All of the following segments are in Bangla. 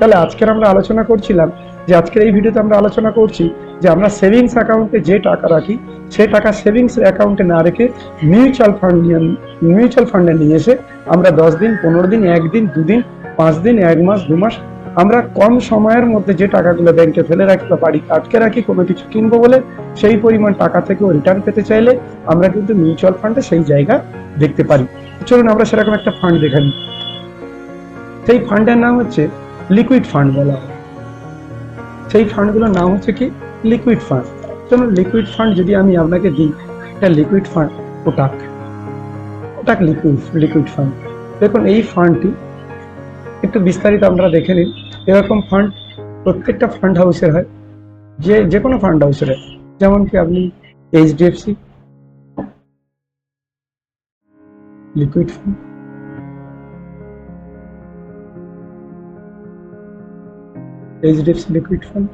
তাহলে আজকের আমরা আলোচনা করছিলাম যে আজকের এই ভিডিওতে আমরা আলোচনা করছি যে আমরা সেভিংস অ্যাকাউন্টে যে টাকা রাখি সেই টাকা সেভিংস অ্যাকাউন্টে না রেখে মিউচুয়াল ফান্ড মিউচুয়াল ফান্ডে নিয়ে এসে আমরা দশ দিন, পনেরো দিন, একদিন, দুদিন, পাঁচ দিন, এক মাস, দু মাস আমরা কম সময়ের মধ্যে যে টাকাগুলো ব্যাংকে ফেলে রাখি বা বাড়ি আটকে রাখি, কোনো কিছু কিনবো বলে সেই পরিমাণ টাকা থেকেও রিটার্ন পেতে চাইলে আমরা কিন্তু মিউচুয়াল ফান্ডে সেই জায়গা দেখতে পারি। চলুন আমরা সেরকম একটা ফান্ড দেখে নিই। সেই ফান্ডের নাম হচ্ছে লিকুইড ফান্ড বলা হয়। সেই ফান্ডগুলোর নাম হচ্ছে কি? লিকুইড ফান্ড চলুন লিকুইড ফান্ড যদি আমি আপনাকে দিই, এটা liquid fund Kotak Kotak liquid liquid fund দেখুন, এই ফান্ডটি একটু বিস্তারিত আপনারা দেখে নিন। এরকম ফান্ড প্রত্যেকটা ফান্ড হাউসের হয়। যে যে কোনো ফান্ড হাউসের হয়। যেমন কি আপনি HDFC liquid fund HDFC liquid fund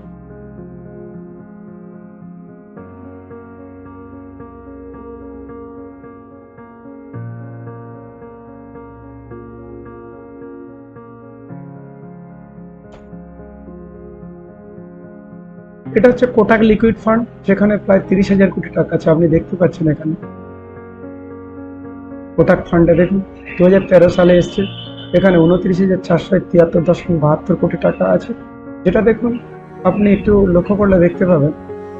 এটা হচ্ছে কোটাক লিকুইড ফান্ড যেখানে প্রায় তিরিশ হাজার কোটি টাকা আছে। আপনি দেখতে পাচ্ছেন এখানে। কোটাক ফান্ডে দেখুন দু হাজার তেরো সালে এসছে। এখানে উনত্রিশ হাজার চারশো তিয়াত্তর দশমিক বাহাত্তর কোটি টাকা আছে। যেটা দেখুন, আপনি একটু লক্ষ্য করলে দেখতে পাবেন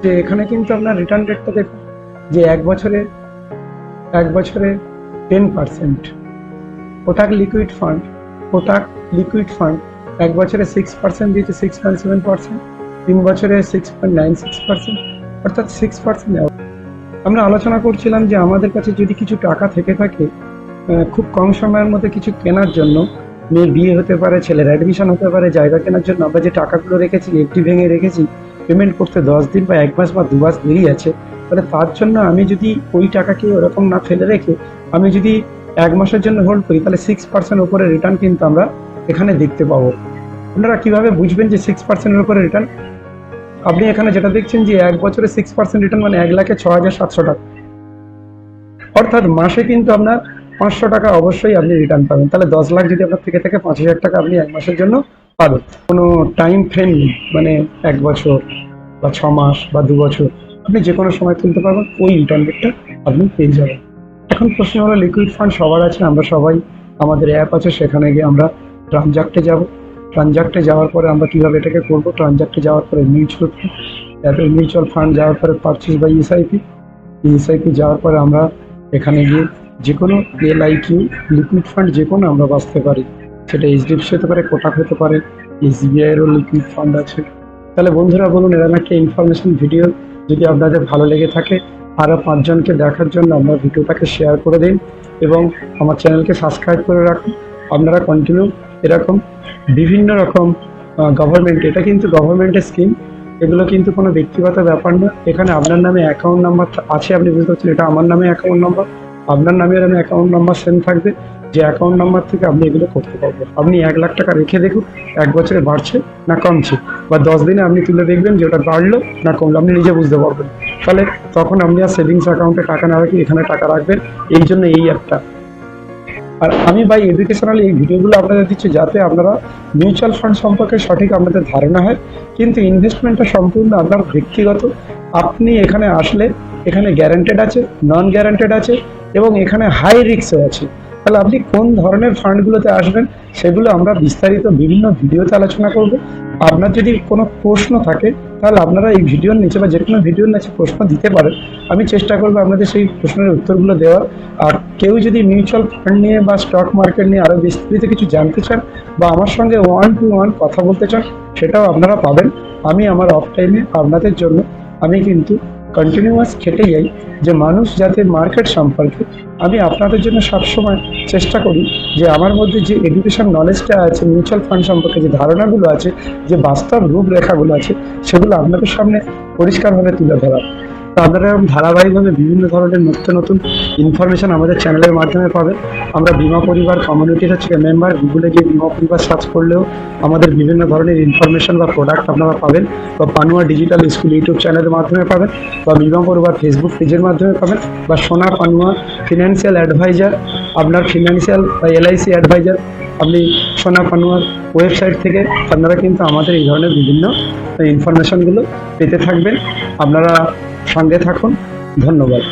যে এখানে কিন্তু আপনার রিটার্ন রেটটা দেখুন, যে এক বছরে এক বছরে ten percent Kotak liquid fund Kotak liquid fund এক বছরে সিক্স পার্সেন্ট দিয়েছে সিক্স পয়েন্ট সেভেন পার্সেন্ট তিন বছরে six point nine six percent অর্থাৎ সিক্স পার্সেন্ট আমরা আলোচনা করছিলাম যে আমাদের কাছে যদি কিছু টাকা থেকে থাকে খুব কম সময়ের মধ্যে কিছু কেনার জন্য মেয়ের বিয়ে হতে পারে, ছেলের অ্যাডমিশন হতে পারে, জায়গা কেনার জন্য আমরা যে টাকাগুলো রেখেছি এফডি ভেঙে রেখেছি পেমেন্ট করতে দশ দিন বা এক মাস বা দু মাস দেরি আছে, তাহলে তার জন্য আমি যদি ওই টাকাকে ওরকম না ফেলে রেখে আমি যদি এক মাসের জন্য হোল্ড করি, তাহলে সিক্স পার্সেন্ট উপরে রিটার্ন কিন্তু আমরা এখানে দেখতে পাবো। আপনারা কীভাবে বুঝবেন যে সিক্স পার্সেন্টের উপরে রিটার্ন আপনি এখানে যেটা দেখছেন যে এক বছরে সিক্স পার্সেন্ট রিটার্ন মানে এক লাখে ছ হাজার সাতশো টাকা। অর্থাৎ মাসে কিন্তু আপনার পাঁচশো টাকা অবশ্যই আপনি রিটার্ন পাবেন। তাহলে দশ লাখ যদি আপনার থেকে থাকে, পাঁচ হাজার টাকা আপনি এক মাসের জন্য পাবেন। কোনো টাইম ফ্রেম নেই মানে এক বছর বা ছ মাস বা দু বছর। আপনি যে কোনো সময় তুলতে পারবেন, ওই রিটার্ন রেটটা আপনি পেয়ে যাবেন। এখন প্রশ্ন হলো লিকুইড ফান্ড সবার আছে, আমরা সবাই, আমাদের অ্যাপ আছে, সেখানে গিয়ে আমরা ট্রানজাক্টে যাব। ট্রানজাক্টে যাওয়ার পরে আমরা কীভাবে এটাকে করব? ট্রানজাক্টে যাওয়ার পরে মিউচুয়াল ফান্ড অ্যাপের মিউচুয়াল ফান্ড যাওয়ার পরে পারচেস বা ইএসআইপি ইএসআইপি যাওয়ার পরে আমরা এখানে গিয়ে যে কোনো এল এলআইকিউ লিকুইড ফান্ড যে কোনো আমরা বাঁচতে পারি। সেটা এইচ এইচডিএফসি হতে পারে কোটাক হতে পারে এস এসবিআইয়েরও লিকুইড ফান্ড আছে। তাহলে বন্ধুরা বলুন এরকম একটা ইনফরমেশন ভিডিও যদি আপনাদের ভালো লেগে থাকে, আরও পাঁচজনকে দেখার জন্য আপনার ভিডিওটাকে শেয়ার করে দিন এবং আমার চ্যানেলকে সাবস্ক্রাইব করে রাখুন। আপনারা কন্টিনিউ এরকম বিভিন্ন রকম গভর্নমেন্ট এটা কিন্তু গভর্নমেন্টের স্কিম এগুলো কিন্তু কোনো ব্যক্তিগত ব্যাপার না। এখানে আপনার নামে অ্যাকাউন্ট নাম্বার আছে, আপনি বুঝতে পারছেন, এটা আমার নামে অ্যাকাউন্ট নাম্বার আপনার নামের আমি অ্যাকাউন্ট নাম্বার সেন্ড থাকবে, যে অ্যাকাউন্ট নাম্বার থেকে আপনি এগুলো করতে পারবেন। আপনি এক লাখ টাকা রেখে দেখুন, এক বছরে বাড়ছে না কমছে, বা দশ দিনে আপনি তুলে দেখবেন যে ওটা বাড়লো না কমলো, আপনি নিজে বুঝতে পারবেন। তাহলে তখন আপনি আর সেভিংস অ্যাকাউন্টে টাকা না রাখি এখানে টাকা রাখবেন, এই জন্য এই অ্যাপটা। আর আমি বাই এডুকেশনাল এই ভিডিওগুলো আপনাদের দিচ্ছি যাতে আপনারা মিউচুয়াল ফান্ড সম্পর্কে সঠিক আপনাদের ধারণা হয়, কিন্তু ইনভেস্টমেন্টটা সম্পূর্ণ আপনার ব্যক্তিগত। আপনি এখানে আসলে এখানে গ্যারান্টেড আছে নন গ্যারান্টেড আছে এবং এখানে হাই রিস্কও আছে। তাহলে আপনি কোন ধরনের ফান্ডগুলোতে আসবেন সেগুলো আমরা বিস্তারিত বিভিন্ন ভিডিওতে আলোচনা করব। আপনার যদি কোনো প্রশ্ন থাকে, তাহলে আপনারা এই ভিডিওর নিচে বা যে কোনো ভিডিওর নিচে প্রশ্ন দিতে পারেন। আমি চেষ্টা করব আপনাদের সেই প্রশ্নের উত্তরগুলো দেওয়ার। আর কেউ যদি মিউচুয়াল ফান্ড নিয়ে বা স্টক মার্কেট নিয়ে আরও বিস্তারিত কিছু জানতে চান বা আমার সঙ্গে ওয়ান টু ওয়ান কথা বলতে চান, সেটাও আপনারা পাবেন। আমি আমার অফ টাইমে আপনাদের জন্য, আমি কিন্তু কন্টিনিউয়াস খেটে যাই যে মানুষ যাতে মার্কেট সম্পর্কে, আমি আপনাদের জন্য সবসময় চেষ্টা করি যে আমার মধ্যে যে এডুকেশন নলেজটা আছে মিউচুয়াল ফান্ড সম্পর্কে যে ধারণাগুলো আছে, যে বাস্তব রূপরেখাগুলো আছে, সেগুলো আপনাদের সামনে পরিষ্কারভাবে তুলে ধরা। আপনারা এরকম ধারাবাহিকভাবে বিভিন্ন ধরনের নিত্য নতুন ইনফরমেশন আমাদের চ্যানেলের মাধ্যমে পাবেন। আমরা বিমা পরিবার কমিউনিটির হচ্ছে মেম্বার গুগলে গিয়ে বিমা পরিবার সার্চ করলেও আমাদের বিভিন্ন ধরনের ইনফরমেশন বা প্রোডাক্ট আপনারা পাবেন। বা পানুয়া ডিজিটাল স্কুল ইউটিউব চ্যানেলের মাধ্যমে পাবেন, বা বিমা পরিবার ফেসবুক পেজের মাধ্যমে পাবেন, বা সোনা পানুয়া ফিনান্সিয়াল অ্যাডভাইজার আপনার ফিনান্সিয়াল বা এলআইসি অ্যাডভাইজার আপনি সোনা পানুয়ার ওয়েবসাইট থেকে আপনারা কিন্তু আমাদের এই ধরনের বিভিন্ন ইনফরমেশনগুলো পেতে থাকবেন। আপনারা সঙ্গে থাকুন। ধন্যবাদ।